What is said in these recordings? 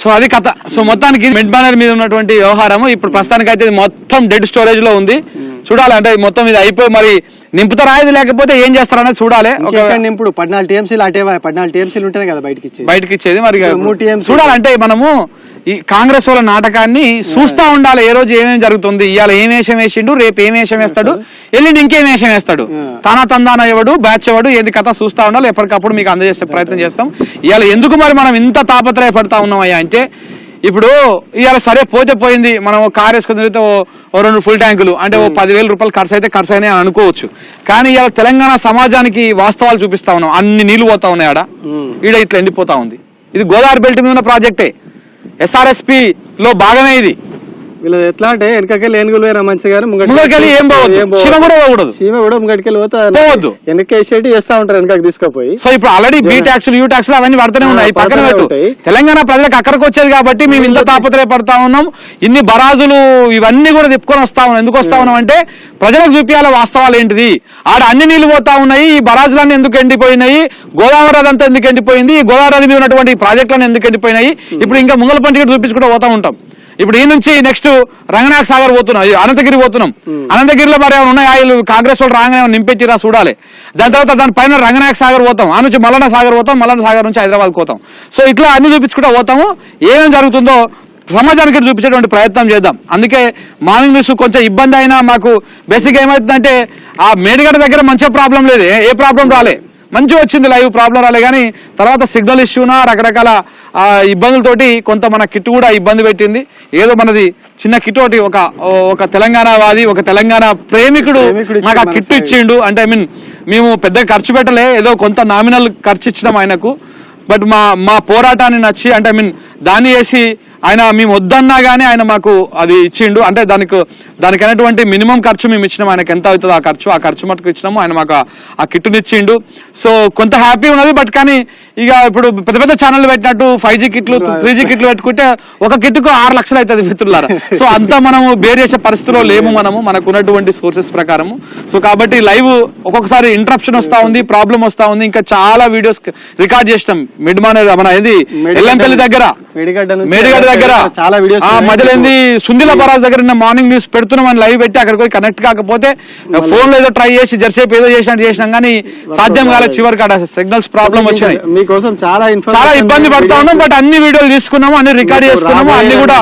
So అది కథ. So మొత్తానికి మిడ్ బానర్ మీద ఉన్నటువంటి వ్యవహారం ఇప్పుడు ప్రస్తుతానికి అయితే మొత్తం డెడ్ స్టోరేజ్లో ఉంది. చూడాలి అంటే మొత్తం ఇది అయిపోయి మరి నింపుతారా? ఇది లేకపోతే ఏం చేస్తారనేది చూడాలి. ఇప్పుడు పద్నాలుగు టీఎంసీలు అటే పద్నాలుగు టీఎంసీలు ఉంటాయి కదా బయటకి ఇచ్చేది. బయటకి ఇచ్చేది మరి. చూడాలంటే మనము ఈ కాంగ్రెస్ వాళ్ళ నాటకాన్ని చూస్తా ఉండాలి. ఏ రోజు ఏమేమి జరుగుతుంది? ఇవాళ ఏం వేషం వేసిండు? రేపు ఏం వేషం వేస్తాడు? ఎల్లుండి ఇంకేం వేషం వేస్తాడు? తానా తందాన ఎవడు? బ్యాచ్ ఎవడు? ఏంది కథ చూస్తా ఉండాలి. ఎప్పటికప్పుడు మీకు అందజేసే ప్రయత్నం చేస్తాం. ఇవాళ ఎందుకు మరి మనం ఇంత తాపత్రయపడతా ఉన్నాం అయ్యా అంటే ఇప్పుడు ఇవాళ సరే పోతే పోయింది. మనం కార్ వేసుకుని తిరిగితే ఓ- ఓ రెండు ఫుల్ ట్యాంకులు అంటే ఓ పదివేల రూపాయలు ఖర్చు అయితే ఖర్చు అయినాయి అని అనుకోవచ్చు. కానీ ఇవాళ తెలంగాణ సమాజానికి వాస్తవాలు చూపిస్తా ఉన్నాం. అన్ని నీళ్ళు పోతా ఉన్నాయి ఆడ. ఈడ ఇట్లా ఎండిపోతా ఉంది. ఇది గోదావరి బెల్ట్ మీద ఉన్న ప్రాజెక్టే ఎస్ఆర్ఎస్పి లో భాగమే ఇది. వీళ్ళు ఎట్లా అంటే వెనకకెళ్ళి ఏనుగులు వేరే మంచి గారు ముంగడికెళ్ళి ఏం పోవద్దు. కూడా పోకూడదు. సీమ కూడా ముంగడికెళ్ళి పోతా పోవద్దు. వెనక వేసేటి చేస్తా ఉంటారు వెనకకి తీసుకుపోయి. సో ఇప్పుడు already B tax U tax అవన్నీ పడుతూనే ఉన్నాయి. పక్కన పెట్టు. తెలంగాణ ప్రజలకు అక్కడికి వచ్చేది కాబట్టి మేము ఇంత తాపత్రయపడతా ఉన్నాం. ఇన్ని బరాజులు ఇవన్నీ కూడా తిప్పుకొని వస్తా ఉన్నాం. ఎందుకు వస్తా ఉన్నాం అంటే ప్రజలకు చూపించాల వాస్తవాలు ఏంటిది? ఆడ అన్ని నీళ్ళు పోతా ఉన్నాయి. ఈ బరాజులన్నీ ఎందుకు ఎండిపోయినాయి? గోదావరి నది అంతా ఎందుకు ఎండిపోయింది? ఈ గోదావరి నది మీద ఉన్నటువంటి ఈ ప్రాజెక్టులన్నీ ఎందుకు ఎండిపోయినాయి? ఇప్పుడు ఇంకా ముంగల పండుగ చూపించుకుంటూ పోతా ఉంటాం. ఇప్పుడు ఈ నుంచి నెక్స్ట్ రంగనాథ్ సాగర్ పోతున్నాం. అనంతగిరి పోతున్నాం. అనంతగిరిలో మరి ఏమైనా ఉన్నాయా? వీళ్ళు కాంగ్రెస్ వాళ్ళు రాగానే నింపెట్టిరా చూడాలి. దాని తర్వాత దాని పైన రంగనాయక సాగర్ పోతాం. ఆ నుంచి మల్లన్న సాగర్ పోతాం. మల్లన్న సాగర్ నుంచి హైదరాబాద్ పోతాం. సో ఇట్లా అన్ని చూపించుకుంటూ పోతాము. ఏమేమి జరుగుతుందో సమాజానికి చూపించేటువంటి ప్రయత్నం చేద్దాం. అందుకే మార్నింగ్ న్యూస్ కొంచెం ఇబ్బంది అయినా మాకు బేసిక్ ఏమవుతుందంటే ఆ మేడిగడ్డ దగ్గర మంచిగా ప్రాబ్లం లేదు. ఏ- ఏ ప్రాబ్లం రాలే. మంచి వచ్చింది లైవ్ ప్రాబ్లం రాలే కానీ తర్వాత సిగ్నల్ ఇష్యూనా రకరకాల ఇబ్బందులతోటి కొంత మన కిట్ కూడా ఇబ్బంది పెట్టింది. ఏదో మనది చిన్న కిట్ ఒకటి ఒక ఒక తెలంగాణ వాది ఒక తెలంగాణ ప్రేమికుడు నాకు ఆ కిట్ ఇచ్చిండు. అంటే ఐ మీన్ మేము పెద్ద ఖర్చు పెట్టలే ఏదో కొంత నామినల్ ఖర్చు ఇచ్చినాం ఆయనకు. బట్ మా మా పోరాటాన్ని నచ్చి అంటే ఐ మీన్ దాన్ని వేసి ఆయన మేము వద్దన్నా కానీ ఆయన మాకు అది ఇచ్చిండు. అంటే దానికి దానికి అయినటువంటి మినిమం ఖర్చు మేము ఇచ్చినాం. ఆయనకి ఎంత అవుతుందో ఆ ఖర్చు ఆ ఖర్చు మటుకు ఇచ్చినాము. ఆయన మాకు ఆ- కిట్టుని ఇచ్చిండు. సో కొంత హ్యాపీ ఉన్నది. బట్ కానీ ఇక ఇప్పుడు పెద్ద పెద్ద ఛానల్ పెట్టినట్టు ఫైవ్ జీ కిట్లు త్రీ జీ కిట్లు పెట్టుకుంటే ఒక కిట్టుకు ఆరు లక్షలు అవుతుంది మిత్రులారా. సో అంతా మనము బేర్ చేసే పరిస్థితిలో లేము మనము. మనకు ఉన్నటువంటి సోర్సెస్ ప్రకారము. సో కాబట్టి లైవ్ ఒక్కొక్కసారి ఇంటరప్షన్ వస్తా ఉంది ప్రాబ్లం వస్తా ఉంది. ఇంకా చాలా వీడియోస్ రికార్డ్ చేసినాం. మిడ్ మానే మన ఇది ఎల్లంపల్లి దగ్గర. మేడిగడ్డ దగ్గర. చాలా వీడియోస్ ఆ, మధ్యలో ఏంది సుందిల బరాజ్ దగ్గర మార్నింగ్ న్యూస్ పెడుతున్నాం అని లైవ్ పెట్టి అక్కడికి పోయి కనెక్ట్ కాకపోతే ఫోన్లో ఏదో ట్రై చేసి జర్సేపు ఏదో చేసినట్టు చేసినాం కానీ సాధ్యం కాలేదు చివరికి అక్కడ సిగ్నల్స్ ప్రాబ్లం వచ్చినాయి. మీకోసం చాలా చాలా ఇబ్బంది పడతా ఉన్నాం బట్ అన్ని వీడియోలు తీసుకున్నాము అన్ని రికార్డ్ చేసుకున్నాము అన్ని కూడా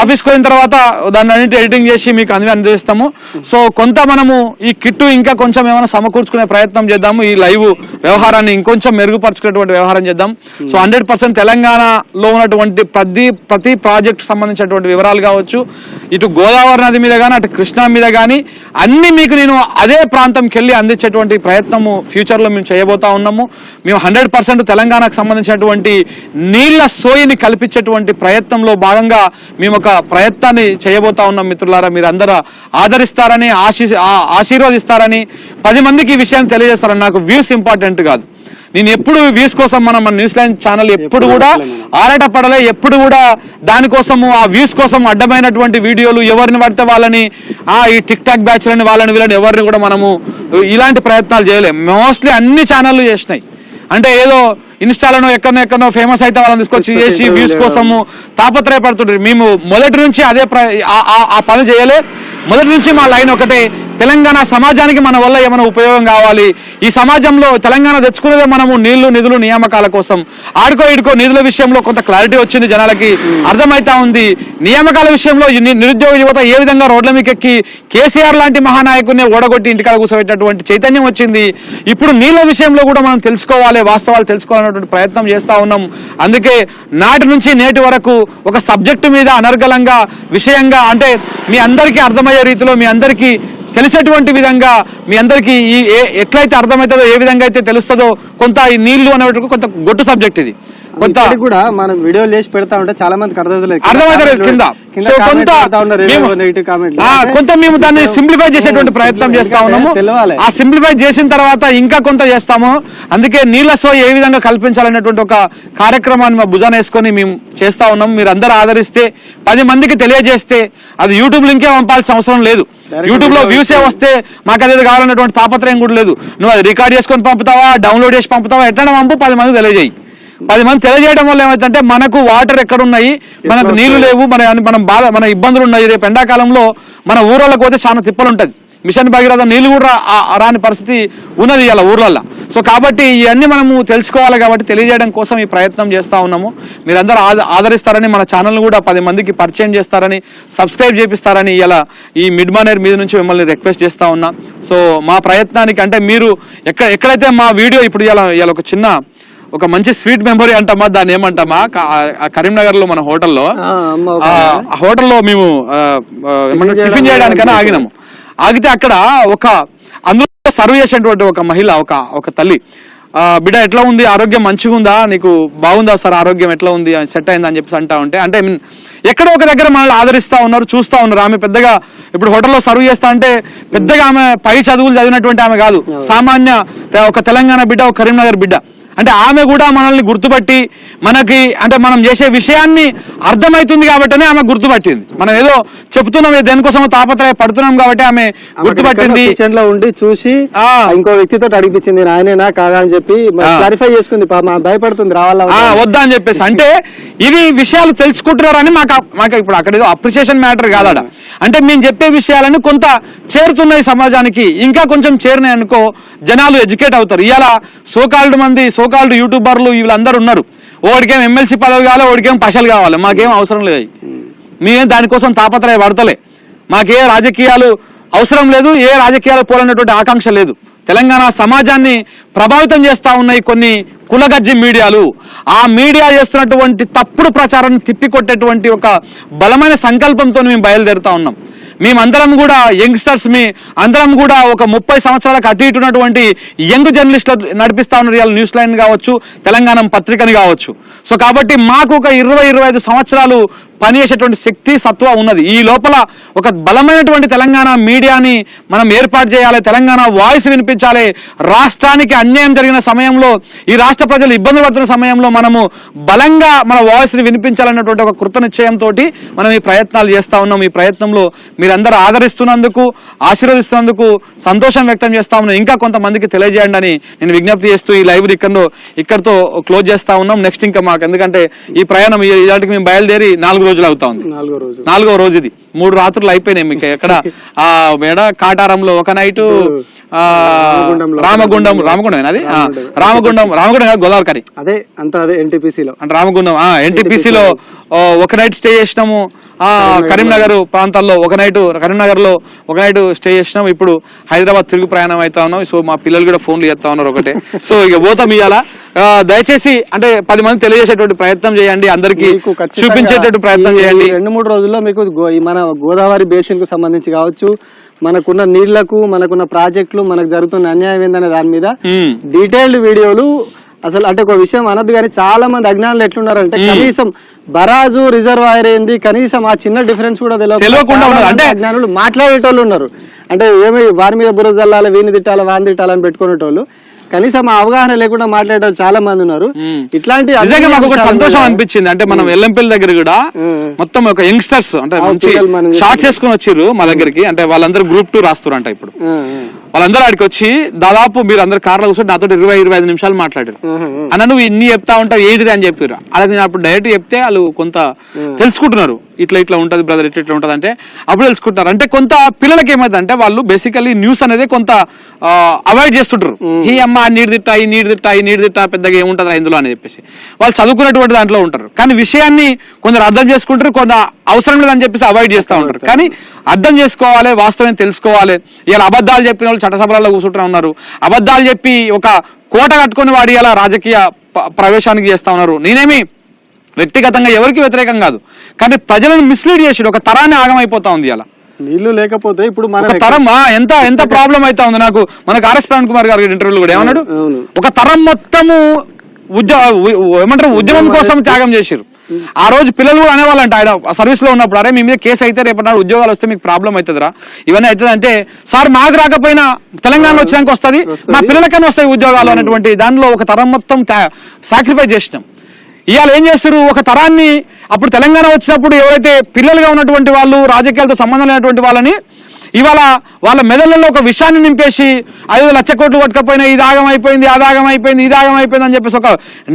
ఆఫీస్ పోయిన తర్వాత దాన్ని అన్నిటి ఎడిటింగ్ చేసి మీకు అన్ని అందిస్తాము సో కొంత మనము ఈ కిట్టు ఇంకా కొంచెం ఏమైనా సమకూర్చుకునే ప్రయత్నం చేద్దాము. ఈ లైవ్ వ్యవహారాన్ని ఇంకొంచెం మెరుగుపరుచుకునేటువంటి వ్యవహారం చేద్దాం. సో హండ్రెడ్ పర్సెంట్ తెలంగాణలో ఉన్నటువంటి ప్రతి ప్రతి ప్రాజెక్ట్ సంబంధించినటువంటి వివరాలు కావచ్చు ఇటు గోదావరి నది మీద కానీ అటు కృష్ణా మీద కానీ అన్ని మీకు నేను అదే ప్రాంతంకి వెళ్ళి అందించేటువంటి ప్రయత్నము ఫ్యూచర్లో మేము చేయబోతా ఉన్నాము. మేము హండ్రెడ్ పర్సెంట్ తెలంగాణకు సంబంధించినటువంటి నీళ్ళ సోయిని కల్పించేటువంటి ప్రయత్నంలో భాగంగా మేము ఒక ప్రయత్నాన్ని చేయబోతా ఉన్నాం మిత్రులారా. మీరు అందరూ ఆదరిస్తారని ఆశీ ఆ- ఆశీర్వదిస్తారని పది మందికి ఈ విషయాన్ని తెలియజేస్తారని నాకు వ్యూస్ ఇంపార్టెంట్ కాదు. నేను ఎప్పుడు వ్యూస్ కోసం మనం మన న్యూస్ లైన్ ఛానల్ ఎప్పుడు కూడా ఆరాట పడలే ఎప్పుడు కూడా దానికోసము ఆ వ్యూస్ కోసం అడ్డమైనటువంటి వీడియోలు ఎవరిని పడితే వాళ్ళని ఆ ఈ టిక్ టాక్ బ్యాచ్లని వాళ్ళని వీళ్ళని ఎవరిని కూడా మనము ఇలాంటి ప్రయత్నాలు చేయలేం. మోస్ట్లీ అన్ని ఛానళ్ళు చేసినాయి. అంటే ఏదో ఇన్స్టాలను ఎక్కడో ఎక్కడో ఫేమస్ అయితే వాళ్ళని తీసుకొచ్చి చేసి వ్యూస్ కోసము తాపత్రయపడుతుంటారు మేము మొదటి నుంచి అదే ప్ర- ఆ- ఆ- ఆ పని చేయలే. మొదటి నుంచి మా లైన్ ఒకటే తెలంగాణ సమాజానికి మన వల్ల ఏమైనా ఉపయోగం కావాలి? ఈ సమాజంలో తెలంగాణ తెచ్చుకునేదే మనము నీళ్ళు నిధులు నియామకాల కోసం. ఆడుకో ఇడుకో నిధుల విషయంలో కొంత క్లారిటీ వచ్చింది జనాలకి. అర్థమైతా ఉంది. నియామకాల విషయంలో ఈ నిరుద్యోగ యువత ఏ విధంగా రోడ్ల మీకు ఎక్కి కేసీఆర్ లాంటి మహానాయకుడిని ఓడగొట్టి ఇంటికాడ కూర్చోబెట్టినటువంటి చైతన్యం వచ్చింది. ఇప్పుడు నీళ్ళ విషయంలో కూడా మనం తెలుసుకోవాలి వాస్తవాలు తెలుసుకోవాలన్నటువంటి ప్రయత్నం చేస్తా ఉన్నాం. అందుకే నాటి నుంచి నేటి వరకు ఒక సబ్జెక్టు మీద అనర్గళంగా విషయంగా అంటే మీ అందరికీ అర్థమయ్యే రీతిలో మీ అందరికీ తెలిసేటువంటి విధంగా మీ అందరికీ ఈ ఎట్లయితే అర్థమవుతుందో ఏ విధంగా అయితే తెలుస్తుందో కొంత ఈ నీళ్ళు అనేటువంటి కొంత గొట్టు సబ్జెక్ట్ ఇది. కొంత కూడా మనం వీడియో చేసి పెడతా ఉంటే చాలా మందికి అర్థమవుతలేదు. అర్థమవుతలేదు కింద. కొంత మేము- ఆ, కొంత మేము దాన్ని సింప్లిఫై చేసేటువంటి ప్రయత్నం చేస్తా ఉన్నాము. ఆ సింప్లిఫై చేసిన తర్వాత ఇంకా కొంత చేస్తాము. అందుకే నీళ్ళ సో ఏ విధంగా కల్పించాలనేటువంటి ఒక కార్యక్రమాన్ని మా భుజాన వేసుకొని మేము చేస్తా ఉన్నాం మీరు అందరూ ఆదరిస్తే పది మందికి తెలియజేస్తే అది యూట్యూబ్ లింకే పంపాల్సిన అవసరం లేదు. యూట్యూబ్లో వ్యూసే వస్తే మాకు అదేది కావాలన్నటువంటి తాపత్రయం కూడా లేదు. నువ్వు అది రికార్డ్ చేసుకొని పంపుతావా డౌన్లోడ్ చేసి పంపుతావా ఎట్లా పంపు పది మంది తెలియజేయి. పది మంది తెలియజేయడం వల్ల ఏమైందంటే మనకు వాటర్ ఎక్కడ ఉన్నాయి మనకు నీళ్ళు లేవు మన మనం బాధ మన ఇబ్బందులు ఉన్నాయి. రేపు ఎండాకాలంలో మన ఊరోళ్ళకి పోతే చాలా తిప్పలు ఉంటుంది మిషన్ భగీరథ నీళ్ళు కూడా రాని పరిస్థితి ఉన్నది ఇలా ఊర్లల్లో. సో కాబట్టి ఇవన్నీ మనము తెలుసుకోవాలి కాబట్టి తెలియజేయడం కోసం ఈ ప్రయత్నం చేస్తా ఉన్నాము. మీరందరూ ఆద- ఆదరిస్తారని మన ఛానల్ కూడా పది మందికి పరిచయం చేస్తారని సబ్స్క్రైబ్ చేపిస్తారని ఇలా ఈ మిడ్ మానేర్ మీద నుంచి మిమ్మల్ని రిక్వెస్ట్ చేస్తా ఉన్నా. సో మా ప్రయత్నానికి అంటే మీరు ఎక్కడ ఎక్కడైతే మా వీడియో ఇప్పుడు ఇలా ఇలా ఒక చిన్న ఒక మంచి స్వీట్ మెమరీ అంటామా దాన్ని ఏమంటామా కరీంనగర్లో మన హోటల్లో హోటల్లో మేము టిఫిన్ చేయడానికైనా ఆగినాము. ఆగితే అక్కడ ఒక అందులో సర్వ్ చేసినటువంటి ఒక మహిళ ఒక ఒక తల్లి బిడ్డ ఎట్లా ఉంది? ఆరోగ్యం మంచిగా ఉందా నీకు బాగుందా సార్? ఆరోగ్యం ఎట్లా ఉంది? సెట్ అయిందా? అని చెప్పేసి అంటా ఉంటే అంటే mean, ఎక్కడో ఒక దగ్గర మనల్ని ఆదరిస్తా ఉన్నారు చూస్తా ఉన్నారు. ఆమె పెద్దగా ఇప్పుడు హోటల్లో సర్వ్ చేస్తా అంటే పెద్దగా ఆమె పై చదువులు చదివినటువంటి ఆమె కాదు. సామాన్య ఒక తెలంగాణ బిడ్డ ఒక కరీంనగర్ బిడ్డ. అంటే ఆమె కూడా మనల్ని గుర్తుపట్టి మనకి అంటే మనం చేసే విషయాన్ని అర్థమవుతుంది కాబట్టినే ఆమె గుర్తుపట్టింది. మనం ఏదో చెప్తున్నాం దేనికోసం తాపత్రయ పడుతున్నాం కాబట్టి ఆమె గుర్తుపట్టింది. కిచెన్లో ఉండి చూసి ఆ. ఇంకో వ్యక్తితో అడిగిపించింది ఆయనేనా కాదా? అని చెప్పి. క్లారిఫై చేసుకుంది. భయపడుతుంది రావాలా వద్దా అని. చెప్పేసి. అంటే ఇవి విషయాలు తెలుసుకుంటున్నారని మాకు మాకు ఇప్పుడు అక్కడ ఏదో అప్రిషియేషన్ మ్యాటర్ కాదట. అంటే మేము చెప్పే విషయాలను కొంత చేరుతున్నాయి సమాజానికి. ఇంకా కొంచెం చేరినాయి అనుకో జనాలు ఎడ్యుకేట్ అవుతారు. ఇవాళ సోకాల్డ్ మంది సోకాల్డ్ యూట్యూబర్లు వీళ్ళందరూ ఉన్నారు. ఓడికేం ఎమ్మెల్సీ పదవి కావాలి ఓడికేం పశలు కావాలి? మాకేం అవసరం లేదు. మేము మేమేం దానికోసం తాపత్రయ పడతలే. మాకే రాజకీయాలు అవసరం లేదు ఏ రాజకీయాలు పోలనేటువంటి ఆకాంక్ష లేదు. తెలంగాణ సమాజాన్ని ప్రభావితం చేస్తూ ఉన్నాయి కొన్ని కులగజ్జి మీడియాలు. ఆ మీడియా చేస్తున్నటువంటి తప్పుడు ప్రచారాన్ని తిప్పికొట్టేటువంటి ఒక బలమైన సంకల్పంతో మేము బయలుదేరుతా ఉన్నాం. మేమందరం కూడా యంగ్స్టర్స్ మీ అందరం కూడా ఒక ముప్పై సంవత్సరాలకు అటు ఇటు ఉన్నటువంటి యంగ్ జర్నలిస్టులు నడిపిస్తా ఉన్న రియల్ న్యూస్ లైన్ కావచ్చు తెలంగాణ పత్రికని కావచ్చు. సో కాబట్టి మాకు ఒక ఇరవై ఇరవై ఐదు సంవత్సరాలు పనిచేసేటువంటి శక్తి సత్వ ఉన్నది. ఈ లోపల ఒక బలమైనటువంటి తెలంగాణ మీడియాని మనం ఏర్పాటు చేయాలి తెలంగాణ వాయిస్ వినిపించాలి. రాష్ట్రానికి అన్యాయం జరిగిన సమయంలో ఈ రాష్ట్ర ప్రజలు ఇబ్బంది పడుతున్న సమయంలో మనము బలంగా మన వాయిస్ని వినిపించాలన్నటువంటి ఒక కృత నిశ్చయంతో మనం ఈ ప్రయత్నాలు చేస్తా ఉన్నాం. ఈ ప్రయత్నంలో మీరందరూ ఆదరిస్తున్నందుకు ఆశీర్వదిస్తున్నందుకు సంతోషం వ్యక్తం చేస్తా ఉన్నాం. ఇంకా కొంతమందికి తెలియజేయండి అని నేను విజ్ఞప్తి చేస్తూ ఈ లైవ్ ఇక్కడ ఇక్కడతో క్లోజ్ చేస్తా ఉన్నాం. నెక్స్ట్ ఇంకా మాకు ఎందుకంటే ఈ ప్రయాణం ఇలాంటికి మేము బయలుదేరి నాలుగు రోజులు అవుతా ఉంది. నాలుగో రోజు. ఇది మూడు రాత్రులు అయిపోయినాయి మీకు. ఎక్కడ? ఆ మేడ కాటారంలో ఒక నైట్ ఆ రామగుండం రామగుండం అది? రామగుండం. రామగుండం కాదు గోదావరి అదే అంతా అదే ఎన్టీపీసీలో. అంటే రామగుండం ఆ ఎన్టీపీసీలో ఒక నైట్ స్టే చేసినాము. ఆ కరీంనగర్. ప్రాంతాల్లో ఒక నైట్ కరీంనగర్లో ఒక నైట్ స్టే చేసినాం ఇప్పుడు హైదరాబాద్ తిరుగు ప్రయాణం అవుతా ఉన్నాం. సో మా పిల్లలు కూడా ఫోన్లు చేస్తా ఉన్నారు ఒకటే. సో ఇక పోతాం ఇవాళ దయచేసి అంటే పది మంది తెలియజేసేటువంటి ప్రయత్నం చేయండి. అందరికి చూపించేటటువంటి ప్రయత్నం చేయండి. రెండు మూడు రోజుల్లో మీకు మన గోదావరి బేసిన్కు సంబంధించి కావచ్చు మనకున్న నీళ్ళకు మనకున్న ప్రాజెక్టులు మనకు జరుగుతున్న అన్యాయం ఏందనే దాని మీద. డీటెయిల్డ్ వీడియోలు అసలు అంటే ఒక విషయం అనద్దు కానీ చాలా మంది అజ్ఞానులు ఎట్లున్నారంటే కనీసం బరాజు రిజర్వాయర్ ఏంది కనీసం ఆ చిన్న డిఫరెన్స్ కూడా తెలియకుండా అంటే- అజ్ఞానులు మాట్లాడేటోళ్ళు ఉన్నారు. అంటే ఏమి వారి మీద బురద జల్లాలి వీని తిట్టాలి వాని తిట్టాలని పెట్టుకునేటోళ్ళు. కనీసం అవగాహన లేకుండా మాట్లాడేటోళ్ళు చాలా మంది ఉన్నారు. ఇట్లాంటి నిజంగా మాకు ఒక సంతోషం అనిపించింది. అంటే మనం ఎల్లంపల్లి దగ్గర కూడా. మొత్తం ఒక యంగ్స్టర్స్ అంటే మంచి మనం షార్ట్స్ వేసుకొని వచ్చిర్రు మా దగ్గరికి. అంటే వాళ్ళందరూ గ్రూప్ టూ రాస్తురంట ఇప్పుడు. వాళ్ళందరూ ఆడికి వచ్చి దాదాపు మీరు అందరు కార్లో కూర్చొని నాతో ఇరవై ఇరవై ఐదు నిమిషాలు మాట్లాడారు. అన్న నువ్వు ఇన్ని చెప్తా ఉంటావు ఏంటిది అని చెప్పారు అలా నేను అప్పుడు డైరెక్ట్ చెప్తే వాళ్ళు కొంత తెలుసుకుంటున్నారు. ఇట్లా ఇట్లా ఉంటది బ్రదర్ ఇట్లా ఇట్లా ఉంటది అంటే అప్పుడు తెలుసుకుంటున్నారు. అంటే కొంత పిల్లలకి ఏమైంది అంటే వాళ్ళు బేసికలీ న్యూస్ అనేది కొంత అవాయిడ్ చేస్తుంటారు. ఈ అమ్మ నీరు తిట్టా ఈ నీరు తిట్టా ఈ నీరు తిట్టా పెద్దగా ఏముంటది ఇందులో అని చెప్పేసి. వాళ్ళు చదువుకున్నటువంటి దాంట్లో ఉంటారు. కానీ విషయాన్ని కొందరు అర్థం చేసుకుంటారు కొంత అవసరం లేదని చెప్పేసి అవాయిడ్ చేస్తూ ఉంటారు. కానీ అర్థం చేసుకోవాలి వాస్తవం తెలుసుకోవాలి. ఇలా అబద్ధాలు చెప్పిన వాళ్ళు చట్టసభలలో కూర్చుంటూ ఉన్నారు. అబద్ధాలు చెప్పి ఒక కోట కట్టుకొని వాడి ఇలా రాజకీయ ప్రవేశానికి చేస్తా ఉన్నారు. నేనేమి వ్యక్తిగతంగా ఎవరికి వ్యతిరేకం కాదు. కానీ ప్రజలను మిస్లీడ్ చేసి ఒక తరాన్ని ఆగమైపోతా ఉంది అలా నీళ్ళు లేకపోతే ఇప్పుడు మన తరం ఎంత ఎంత ప్రాబ్లం అయితే ఉంది నాకు? మనకు ఆర్ఎస్ ప్రవీణ్ కుమార్ గారి ఇంటర్వ్యూలో కూడా ఏమన్నాడు. ఒక తరం మొత్తము ఏమంటారు? ఉద్యమం కోసం త్యాగం చేశారు ఆ రోజు పిల్లలు కూడా అనేవాళ్ళంట ఆయన సర్వీస్లో ఉన్నప్పుడు అరే మీ మీద కేసు అయితే రేపటి నాడు ఉద్యోగాలు వస్తే మీకు ప్రాబ్లం అవుతుందిరా ఇవన్నీ అవుతుంది అంటే సార్ మాకు రాకపోయినా తెలంగాణ వచ్చినాక వస్తుంది. మా పిల్లలకైనా వస్తాయి ఉద్యోగాలు అనేటువంటి దానిలో ఒక తరం మొత్తం సాక్రిఫైస్ చేసినాం. ఇవాళ ఏం చేస్తారు ఒక తరాన్ని అప్పుడు తెలంగాణ వచ్చినప్పుడు ఎవరైతే పిల్లలుగా ఉన్నటువంటి వాళ్ళు రాజకీయాలతో సంబంధం లేనటువంటి వాళ్ళని ఇవాళ వాళ్ళ మెదళ్ళలో ఒక విషయాన్ని నింపేసి ఐదు లక్ష కోట్లు కొట్టుకపోయినా ఇది ఆగం అయిపోయింది అది ఆగం అయిపోయింది ఇది ఆగం అయిపోయింది అని చెప్పేసి ఒక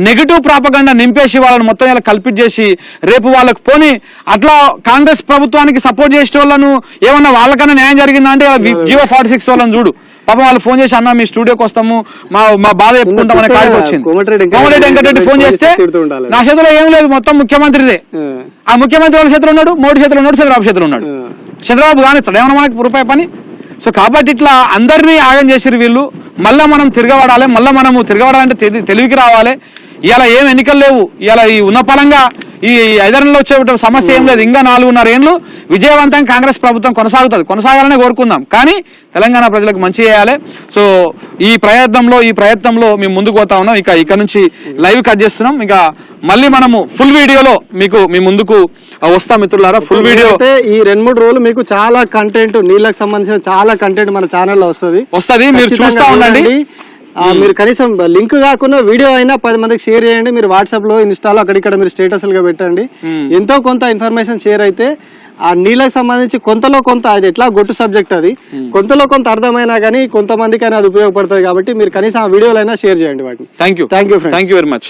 నెగిటివ్ ప్రాపగండా నింపేసి వాళ్ళని మొత్తం ఇలా కల్పిట్ చేసి రేపు వాళ్ళకి పోని అట్లా కాంగ్రెస్ ప్రభుత్వానికి సపోర్ట్ చేసే వాళ్ళను ఏమన్నా వాళ్ళకన్నా న్యాయం జరిగిందా అంటే జియో ఫార్టీ సిక్స్ వాళ్ళని చూడు. పాపం వాళ్ళు ఫోన్ చేసి అన్న మీ స్టూడియోకి వస్తాము. మా మా బాధ చెప్పుకుంటాం అనే కాడికి వచ్చింది. కోమటిరెడ్డి వెంకటరెడ్డి ఫోన్ చేస్తే. నా చేతిలో ఏం లేదు మొత్తం ముఖ్యమంత్రిదే. ఆ, ముఖ్యమంత్రి వాళ్ళ చేతిలో ఉన్నాడు మోడీ చేతిలో ఉన్నాడు చంద్రబాబు చేతిలో ఉన్నాడు. చంద్రబాబు కానిస్తాడు ఏమన్నా మనకి రూపాయి పని? సో కాబట్టి ఇట్లా అందరినీ ఆగం చేసిరు వీళ్ళు. మళ్ళా మనం తిరగబడాలి మళ్ళా మనము తిరగబడాలంటే తెలి- తెలివికి రావాలి. ఇలా ఏం ఎన్నికలు లేవు. ఇలా ఈ ఉన్న పలంగా ఈ ఐదరంలో వచ్చే సమస్య ఏం లేదు. ఇంకా నాలుగున్నర ఏళ్ళు విజయవంతం కాంగ్రెస్ ప్రభుత్వం కొనసాగుతుంది. కొనసాగాలనే కోరుకుందాం. కానీ తెలంగాణ ప్రజలకు మంచి చేయాలి. సో ఈ ప్రయత్నంలో ఈ ప్రయత్నంలో మేము ముందుకు పోతా ఉన్నాం. ఇక ఇక నుంచి లైవ్ కట్ చేస్తున్నాం. ఇక మళ్ళీ మనము ఫుల్ వీడియోలో మీకు మీ ముందుకు వస్తాం మిత్రులారా. ఫుల్ వీడియో ఈ రెండు మూడు రోజులు మీకు చాలా కంటెంట్ నీళ్ళకి సంబంధించిన చాలా కంటెంట్ మన ఛానల్లో వస్తుంది. వస్తది. మీరు చూస్తా ఉండండి. మీరు కనీసం లింక్ కాకుండా వీడియో అయినా పది మందికి షేర్ చేయండి. మీరు వాట్సాప్లో ఇన్స్టాలో అక్కడిక్కడ మీరు స్టేటస్గా పెట్టండి ఎంతో కొంత ఇన్ఫర్మేషన్ షేర్ అయితే ఆ నీళ్ళకి సంబంధించి కొంతలో కొంత అది ఎట్లా గొట్టు సబ్జెక్ట్ అది కొంతలో కొంత అర్థమైనా కానీ కొంతమందికి అది ఉపయోగపడుతుంది కాబట్టి మీరు కనీసం ఆ వీడియోలైనా షేర్ చేయండి వాటిని. Thank you you, friends. Thank you very much